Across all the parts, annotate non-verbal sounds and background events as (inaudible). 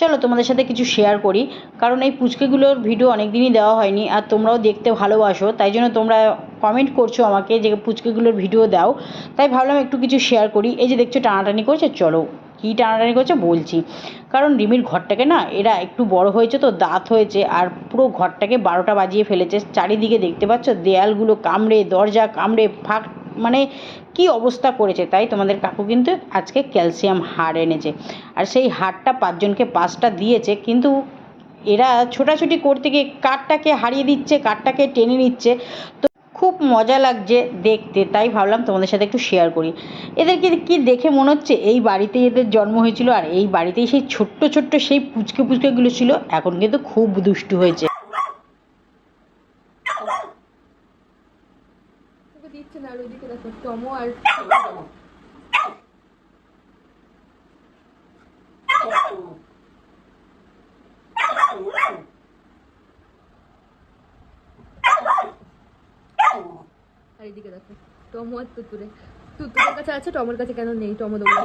চলো তোমাদের সাথে কিছু শেয়ার করি। কারণ এই পুচকেগুলোর ভিডিও অনেক দিনই দেওয়া হয়নি আর তোমরাও দেখতে ভালোবাসো, তাই জন্য তোমরা কমেন্ট করছ আমাকে যে পুচকেগুলোর ভিডিও দাও। তাই ভাবলাম একটু কিছু শেয়ার করি। এই যে দেখছ টানাটানি করছে, চলো কী টানাটানি করছে বলছি। কারণ রিমির ঘরটাকে না, এরা একটু বড় হয়েছে তো দাঁত হয়েছে আর পুরো ঘরটাকে বারোটা বাজিয়ে ফেলেছে। চারিদিকে দেখতে পাচ্ছ, দেয়ালগুলো কামড়ে, দরজা কামড়ে ফাঁক মানে কি অবস্থা করেছে তাই তোমাদের কাকু কিন্তু আজকে ক্যালসিয়াম হাড় এনেছে। আর সেই হাড়টা পাঁচজনকে পাঁচটা দিয়েছে, কিন্তু এরা ছোটাছুটি করতে গিয়ে কাঠটাকে হারিয়ে দিচ্ছে, কাঠটাকে টেনে নিচ্ছে। তো খুব মজা লাগছে দেখতে, তাই ভাবলাম তোমাদের সাথে একটু শেয়ার করি। এদেরকে কি দেখে মনে হচ্ছে, এই বাড়িতেই এদের জন্ম হয়েছিল আর এই বাড়িতেই সেই ছোট্ট ছোট্ট সেই পুচকে পুচকেগুলো ছিল, এখন কিন্তু খুব দুষ্টু হয়েছে তোকে দিচ্ছে না আর ওইদিকে দেখো টমো আর দেখো, টমো আর তুতুরে। তুতুরের কাছে আছে, টমোর কাছে কেন নেই? টমো দৌড়ে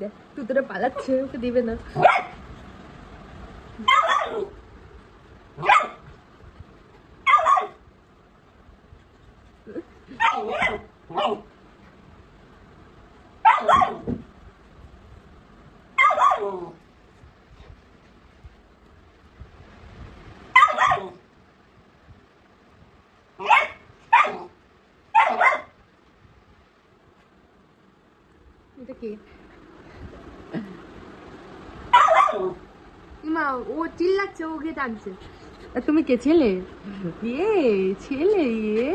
দেখ, তুতুরে পালাচ্ছে, ওকে দিবে না। এটা কি? (laughs) মা ও চিল্লাচ্ছে ও গিয়ে আর তুমি কে ছেলে? ইয়ে ছেলে ইয়ে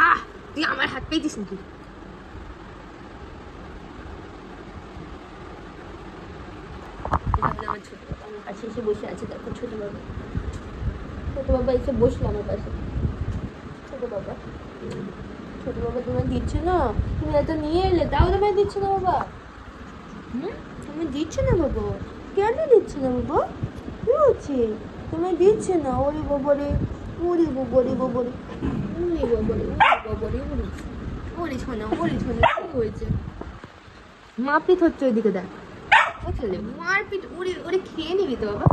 আহ তুই আমার হাত পেয়েছিস নাকি? আছে দেখো ছোট বাবা এসে বসল আমার পাশে। বাবা বাবা তোমায় দিচ্ছে না? তুমি এত নিয়ে এলে, তাও তোমায় দিচ্ছে না বাবা? তুমি দিচ্ছে না বাবা? কেন দিচ্ছে না বাবা? কি হচ্ছে? দিচ্ছে না? ওরে বাবারে ওরে বাবারে বাবারে ওরে বাবারে বাবারে ওরে ওরে শোনা ওরে শোনা কি হয়েছে? মারপিট হচ্ছে ওইদিকে দেখ। ও মারপিট, ওরে ওরে খেয়ে নিবি তো বাবা।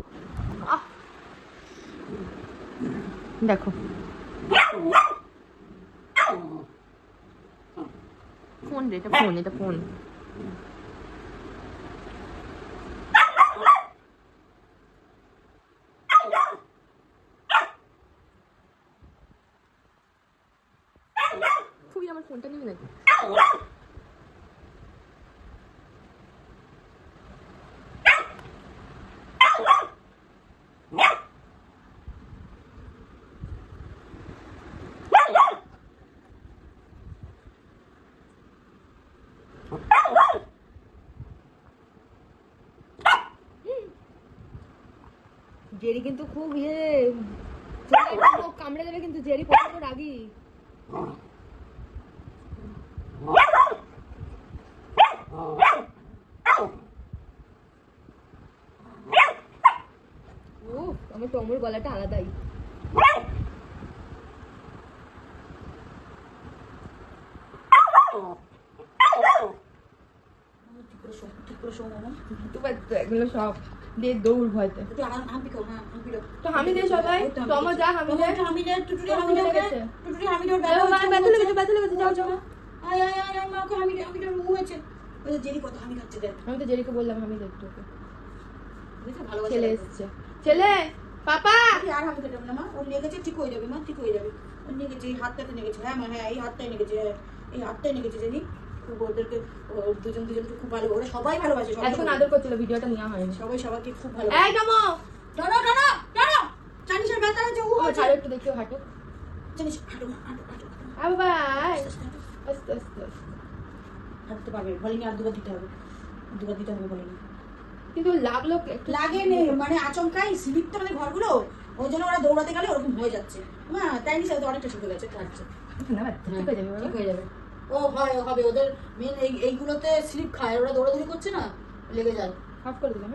দেখো। ফোন রে, এটা ফোন এটা ফোন। তুই আমার ফোনটা নিবি নাকি? জেরি কিন্তু খুব ইয়ে কামড়ে দেবে কিন্তু জেরি প্রচণ্ড রাগি। আমার গলাটা আলাদাই। তোমার তো এগুলো সব দিয়ে দৌড় ভয়তে। তো হামি দে সবাই টমো যা হামি দে হামি লেগেছে যাও, মা, ব্যথা লেগেছে ব্যথা লেগেছে যাও যাও আমি তো জেরিকে বললাম হামি দে ছেলে এসছে। ছেলে পাপা! আর হাতে কাটাবো না মা ওর লেগেছে ঠিক হয়ে যাবে মা ঠিক হয়ে যাবে। ওর লেগেছে এই হাতটাতে লেগেছে হ্যাঁ মা হ্যাঁ এই হাতটাই লেগেছে হ্যাঁ, এই হাতটাই লেগেছে জানি ওদেরকে দুজন দুজনকে খুব ভালো ওরা সবাই ভালোবাসে এতক্ষণ আদর করছিল ভিডিওটা নেওয়া হয়নি। সবাই সবাইকে খুব ভালো এই দাঁড়াও দাঁড়াও জানিস আর ব্যথা আছে ও ছাড়ো একটু দেখিও হাঁটো। জানিস হাঁটো হাঁটো হাঁটো হাঁটো। আ বাবা আস্তে আস্তে হাঁটো। আস্তে আস্তে। আস্তে। হাঁটতে পারবে ভলিনি আর দুবার দিতে হবে। দুবার দিতে হবে ভলিনি কিন্তু লাগল লাগে মানে আচমকাই স্লিপ তো মানে ঘরগুলো ওই জন্য ওরা দৌড়াতে গেলে ওরকম হয়ে যাচ্ছে। হ্যাঁ তাই নিচে অনেকটা ঠিক হয়ে গেছে ঠিক হয়ে যাবে ঠিক হয়ে যাবে। ও হয় হবে ওদের মেন এই এইগুলোতে স্লিপ খায়। ওরা দৌড়াদৌড়ি করছে না? লেগে যায়। হাফ করে দিলাম?